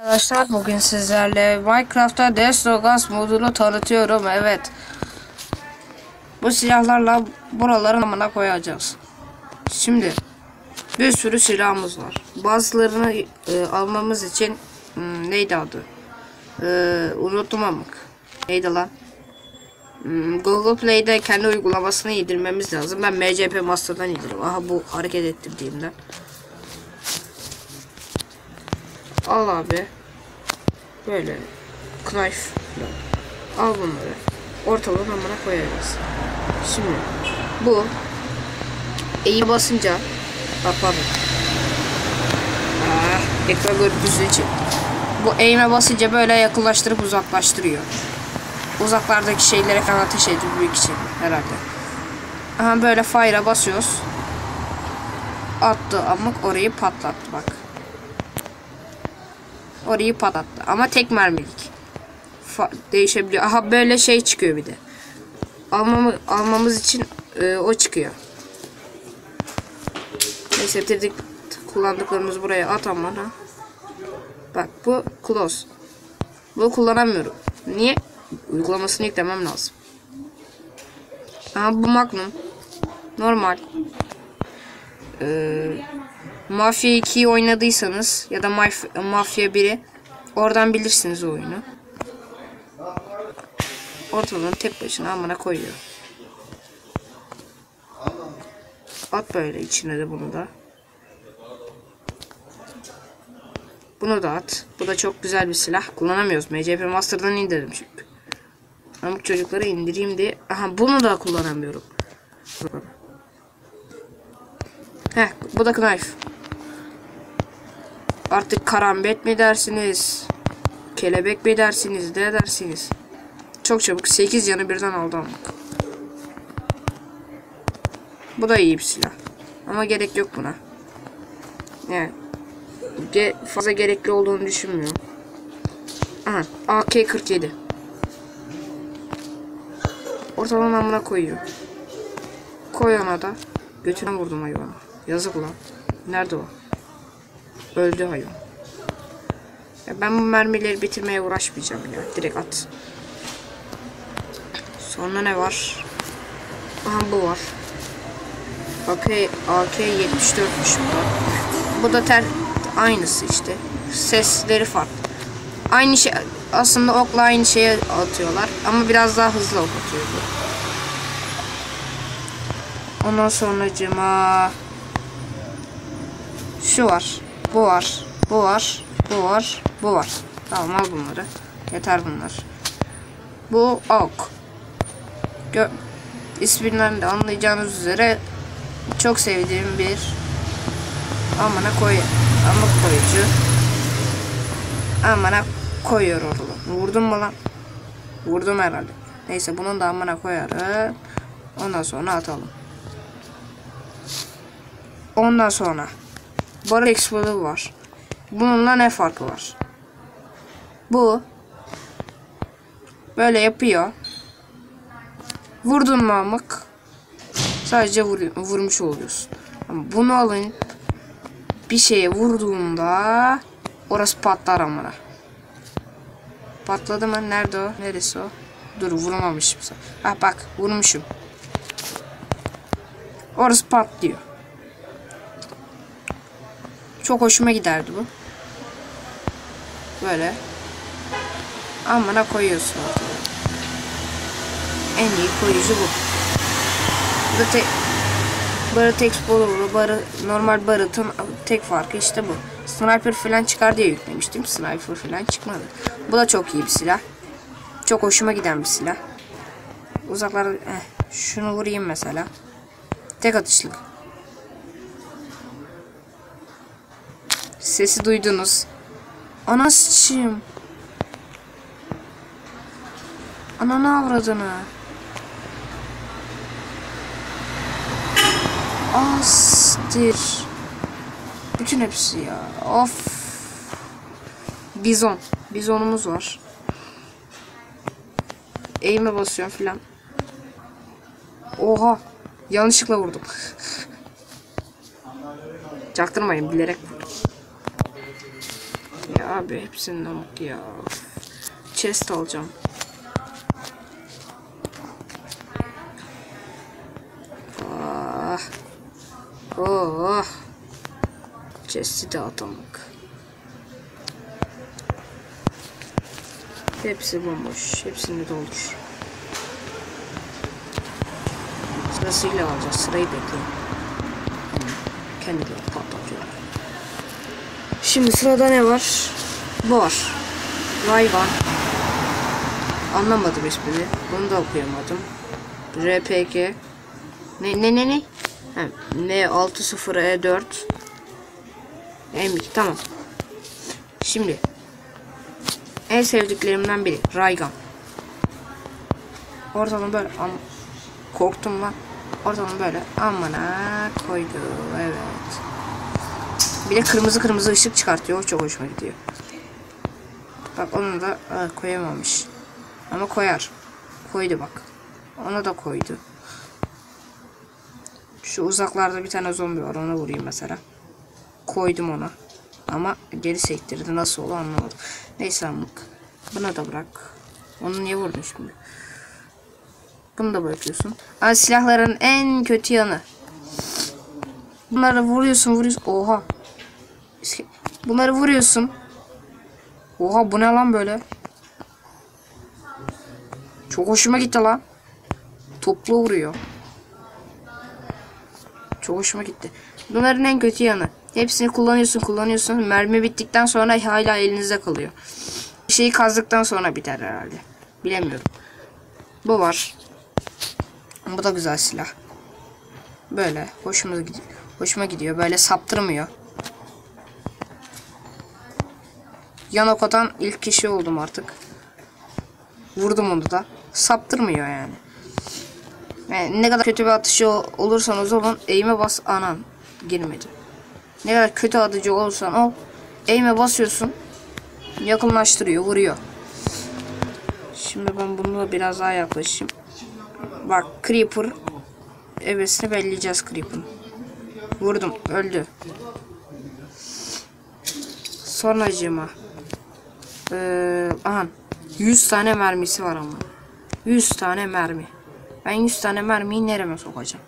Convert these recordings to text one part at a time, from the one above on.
Arkadaşlar bugün sizlerle Minecraft'ta Destrogas modunu tanıtıyorum. Evet. Bu silahlarla buraların amına koyacağız. Şimdi bir sürü silahımız var. Bazılarını e, almamız için hmm, neydi adı? E, unuttum amık. Neydi lan? Hmm, Google Play'de kendi uygulamasını indirmemiz lazım. Ben MCP Master'dan indiririm. Aha bu hareket ettirdiğimden. Al abi. Böyle. Knife. Al bunları. Ortalığın amına koyarız. Şimdi. Bu. E'yi basınca. Bak pardon. Ah, ekran görüntüsü için. Bu eğime basınca böyle yakınlaştırıp uzaklaştırıyor. Uzaklardaki şeylere falan ateş edilmek için herhalde. Aha böyle fire'a basıyoruz. Attı amık orayı patlattı bak. Orayı patlattı. Ama tek mermilik. Fa değişebiliyor. Aha böyle şey çıkıyor bir de. Almamı, almamız için e, o çıkıyor. Neyse bitirdik. Kullandıklarımızı buraya at ama ha. Bak bu close. Bunu kullanamıyorum. Niye? Uygulamasını yüklemem lazım. Aha bu Magnum. Normal. Eee Mafya 2'yi oynadıysanız ya da Maf- Mafya 1'i oradan bilirsiniz o oyunu. Ortalığın tek başına amına koyuyor. At böyle içine de bunu da. Bunu da at. Bu da çok güzel bir silah. Kullanamıyoruz. MCP Master'dan indirdim çünkü. Ama çocukları indireyim diye. Aha bunu da kullanamıyorum. Heh bu da knife. Artık karambet mi dersiniz? Kelebek mi dersiniz? Ne dersiniz? Çok çabuk 8 yanı birden aldı ama. Bu da iyi bir silah. Ama gerek yok buna. Yani ge fazla gerekli olduğunu düşünmüyorum. Aha AK-47. Ortalama amına koyuyor. Koy ona da. Götüne vurdum hayvanı. Yazık lan. Nerede o? Öldü hayvan. Ya ben bu mermileri bitirmeye uğraşmayacağım ya. Direkt at. Sonra ne var? Aha bu var. AK, AK-74'müş bu da. Bu da ter aynısı işte. Sesleri farklı. Aynı şey aslında okla aynı şeye atıyorlar ama biraz daha hızlı ok atıyor bu. Ondan sonra cima şu var. Bu var. Bu var. Bu var. Bu var. Tamam al bunları. Yeter bunlar. Bu ok. Gö İsminden de anlayacağınız üzere çok sevdiğim bir amana koy amık koyucu. Amana koyuyor orada. Vurdum mu lan? Vurdum herhalde. Neyse bunun da amana koyarım. Ondan sonra atalım. Ondan sonra Barrel Explorer var. Bununla ne farkı var? Bu böyle yapıyor. Vurdun mu amık? Sadece vur, vurmuş oluyorsun. Ama bunu alın bir şeye vurduğunda orası patlar amına. Patladı mı? Nerede o? Neresi o? Dur vurmamışım. Ha bak vurmuşum. Orası patlıyor. Çok hoşuma giderdi bu. Böyle. Amına koyuyorsun. En iyi koyucu bu. Bu da tek Barıt Explorer'ı, barı, normal barıtın tek farkı işte bu. Sniper falan çıkar diye yüklemiştim. Sniper falan çıkmadı. Bu da çok iyi bir silah. Çok hoşuma giden bir silah. Uzaklarda eh, şunu vurayım mesela. Tek atışlık. Sesi duydunuz. Ana sıçayım. Ananı avradını. Astir. Bütün hepsi ya. Of. Bizon. Bizonumuz var. Eğime basıyorum filan. Oha. Yanlışlıkla vurdum. Çaktırmayın bilerek vurdum. Abi hepsinin amık ya. Chest alacağım. Ah. Oh. Chest'i de atamadık. Hepsi bomboş. Hepsini doldur. Sırasıyla alacağız. Sırayı bekleyin. Kendileri patlatıyor. Şimdi sırada ne var? Bu var. Rayvan. Anlamadım ismini. Bunu da okuyamadım. RPG. Ne ne ne ne? Ha, M60E4. M2 tamam. Şimdi en sevdiklerimden biri Raygan. Ortadan böyle am korktum lan. Ortadan böyle amana koydu. Evet. Bir de kırmızı kırmızı ışık çıkartıyor. Çok hoşuma gidiyor. Bak onu da aa, koyamamış. Ama koyar. Koydu bak. Onu da koydu. Şu uzaklarda bir tane zombi var. Ona vurayım mesela. Koydum ona. Ama geri sektirdi. Nasıl oldu anlamadım. Neyse amık. Buna da bırak. Onu niye vurdun şimdi? Bunu da bırakıyorsun. Aa, silahların en kötü yanı. Bunları vuruyorsun vuruyorsun. Oha. Bunları vuruyorsun. Oha bu ne lan böyle? Çok hoşuma gitti lan. Toplu vuruyor. Çok hoşuma gitti. Bunların en kötü yanı. Hepsini kullanıyorsun kullanıyorsun. Mermi bittikten sonra hala elinizde kalıyor. Şeyi kazdıktan sonra biter herhalde. Bilemiyorum. Bu var. Bu da güzel silah. Böyle hoşuma gidiyor. Hoşuma gidiyor. Böyle saptırmıyor. Yanoko'dan ilk kişi oldum artık. Vurdum onu da. Saptırmıyor yani. yani ne kadar kötü bir atışı olursanız olun eğime bas anan girmedi. Ne kadar kötü atıcı olursan ol eğime basıyorsun yakınlaştırıyor vuruyor. Şimdi ben bununla biraz daha yaklaşayım. Bak Creeper evesini belleyeceğiz Creeper'ın. Vurdum öldü. Sonracığıma. Ee, aha 100 tane mermisi var ama. 100 tane mermi. Ben 100 tane mermiyi nereme sokacağım?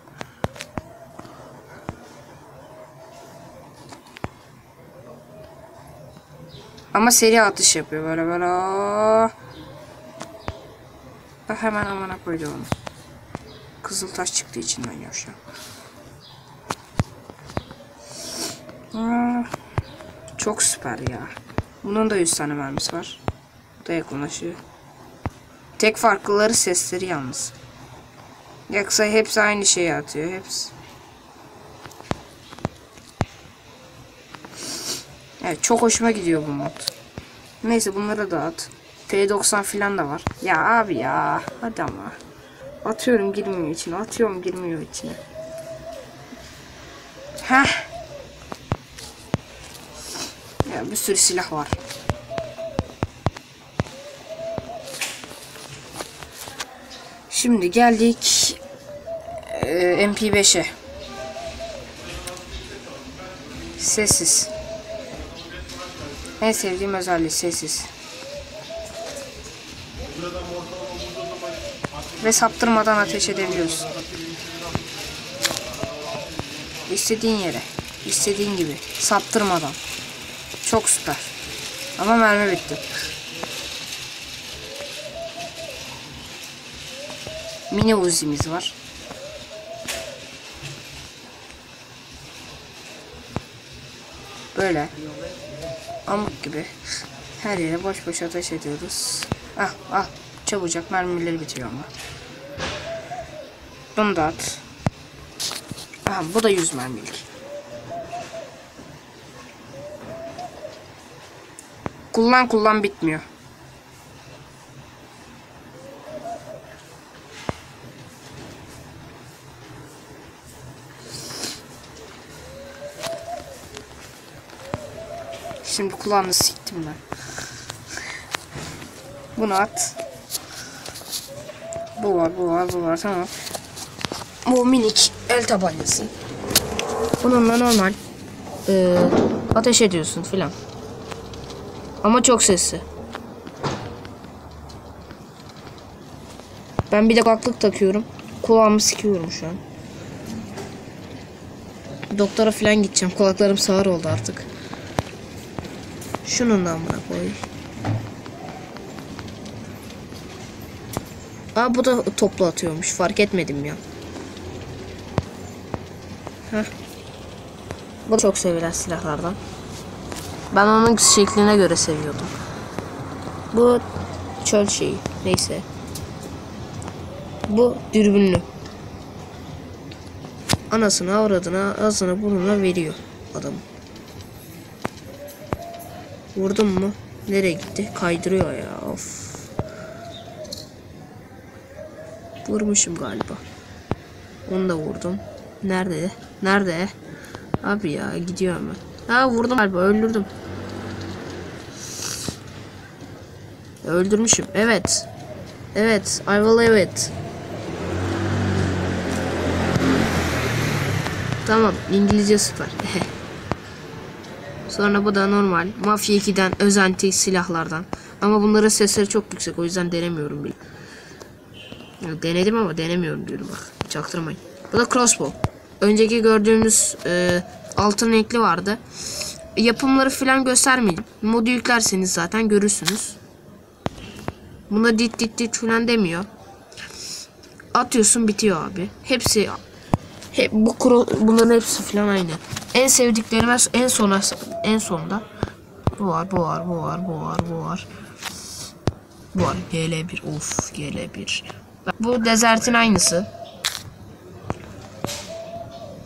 Ama seri atış yapıyor böyle böyle. Bak hemen amana koydu onu. Kızıl taş çıktı içinden yaşa. Aa, çok süper ya. Bunun da 100 tane mermisi var. Bu da yakınlaşıyor. Tek farklıları sesleri yalnız. Yoksa hepsi aynı şeyi atıyor. Hepsi. Evet çok hoşuma gidiyor bu mod. Neyse bunları da at. P90 filan da var. Ya abi ya. Hadi ama. Atıyorum girmiyor içine. Atıyorum girmiyor içine. Heh. Ya bir sürü silah var. Şimdi geldik e, MP5'e. Sessiz. En sevdiğim özelliği sessiz. Ve saptırmadan ateş edebiliyorsun. İstediğin yere, istediğin gibi, saptırmadan. Çok süper. Ama mermi bitti. Mini uzimiz var. Böyle. Amuk gibi. Her yere boş boş ateş ediyoruz. Ah ah. Çabucak mermileri bitiyor ama. Bunu da at. Aha bu da 100 mermilik. Kullan kullan bitmiyor. Şimdi kulağını siktim ben. Bunu at. Bu var, bu var, bu var. Tamam. Bu minik el tabancası. Bununla normal e, ateş ediyorsun filan. Ama çok sesli. Ben bir de kulaklık takıyorum. Kulağımı sikiyorum şu an. Doktora falan gideceğim. Kulaklarım sağır oldu artık. Şunun da amına koy. Aa bu da toplu atıyormuş. Fark etmedim ya. Heh. Bu çok sevilen silahlardan. Ben onun şekline göre seviyordum. Bu çöl şeyi. Neyse. Bu dürbünlü. Anasını avradına ağzına burnuna veriyor adam. Vurdum mu? Nereye gitti? Kaydırıyor ya. Of. Vurmuşum galiba. Onu da vurdum. Nerede? Nerede? Abi ya gidiyor hemen. Ha vurdum galiba öldürdüm. Öldürmüşüm. Evet. Evet. I will evet. Tamam. İngilizce süper. Sonra bu da normal. Mafya 2'den özenti silahlardan. Ama bunların sesleri çok yüksek. O yüzden denemiyorum bile. Denedim ama denemiyorum diyorum bak. Çaktırmayın. Bu da crossbow. Önceki gördüğümüz e, altın renkli vardı. Yapımları falan göstermedim. Modu yüklerseniz zaten görürsünüz. Buna dit dit dit falan demiyor. Atıyorsun bitiyor abi. Hepsi hep bu kuru, bunların hepsi falan aynı. En sevdiklerime en sona en sonda bu var, bu var, bu var, bu var, bu var. Bu var. GL1. Of GL1. Bu Desert'in aynısı.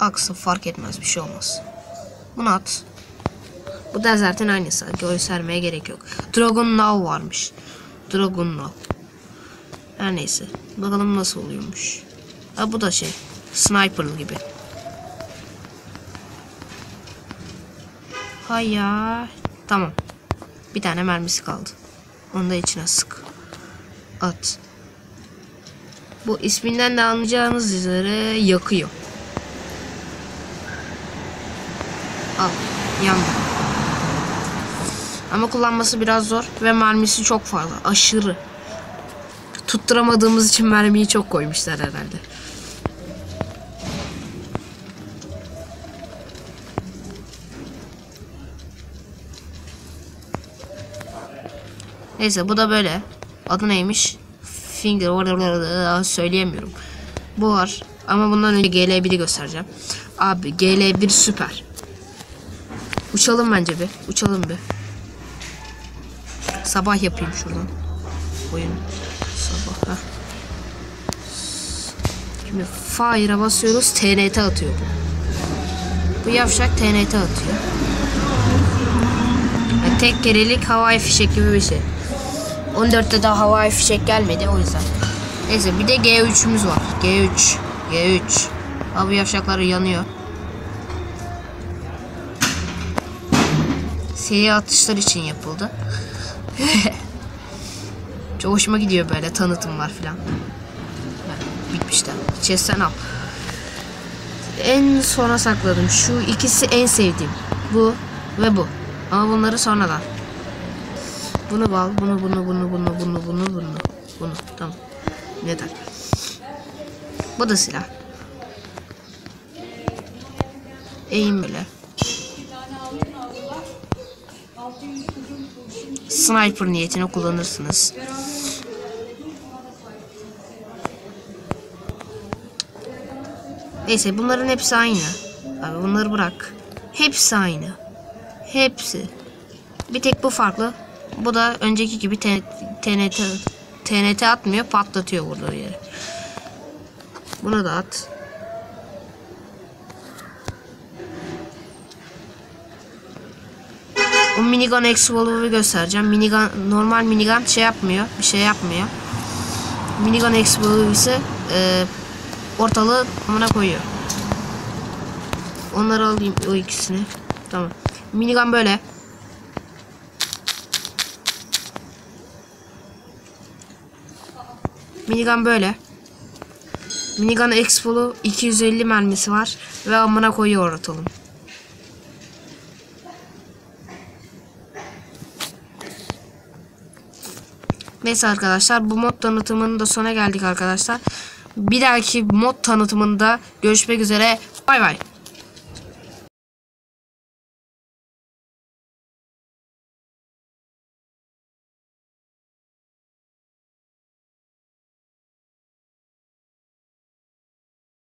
Aksı fark etmez bir şey olmaz. Bunu at. Bu Desert'in aynısı. Göstermeye gerek yok. Dragon Now varmış. Dragon Now. Her neyse. Bakalım nasıl oluyormuş. Ha bu da şey. Sniper gibi. Hay ya. Tamam. Bir tane mermisi kaldı. Onu da içine sık. At. Bu isminden de anlayacağınız üzere yakıyor. Al. Yandı. Ama kullanması biraz zor ve mermisi çok fazla. Aşırı. Tutturamadığımız için mermiyi çok koymuşlar herhalde. Neyse bu da böyle. Adı neymiş? Finger söyleyemiyorum. Bu var. Ama bundan önce GL1'i göstereceğim. Abi GL1 süper. Uçalım bence bir. Uçalım bir. Sabah yapayım şuradan. Oyun. Sabah. Heh. Şimdi fire'a basıyoruz. TNT atıyor bu. Bu yavşak TNT atıyor. Yani tek kerelik havai fişek gibi bir şey. 14'te daha havai fişek gelmedi o yüzden. Neyse bir de G3'ümüz var. G3. G3. Abi yavşakları yanıyor. Seri atışlar için yapıldı. Çok hoşuma gidiyor böyle tanıtımlar falan. Yani bitmişten. Chest'ten al. En sona sakladım. Şu ikisi en sevdiğim. Bu ve bu. Ama bunları sonradan. Bunu al. Bunu bunu bunu bunu bunu bunu bunu. Bunu. Tamam. Neden? Bu da silah. Eğim bile. Sniper niyetine kullanırsınız. Neyse bunların hepsi aynı. Abi bunları bırak. Hepsi aynı. Hepsi. Bir tek bu farklı. Bu da önceki gibi TNT TNT atmıyor, patlatıyor vurduğu yeri. Bunu da at. O minigun Exvolver'ı göstereceğim. Minigun normal minigun şey yapmıyor, bir şey yapmıyor. Minigun Exvolver ise e, ortalığı amına koyuyor. Onları alayım o ikisini. Tamam. Minigun böyle. Minigun böyle. Minigun Expolo 250 mermisi var ve amına koyuyor ortalım. Neyse arkadaşlar bu mod tanıtımının da sona geldik arkadaşlar. Bir dahaki mod tanıtımında görüşmek üzere. Bay bay.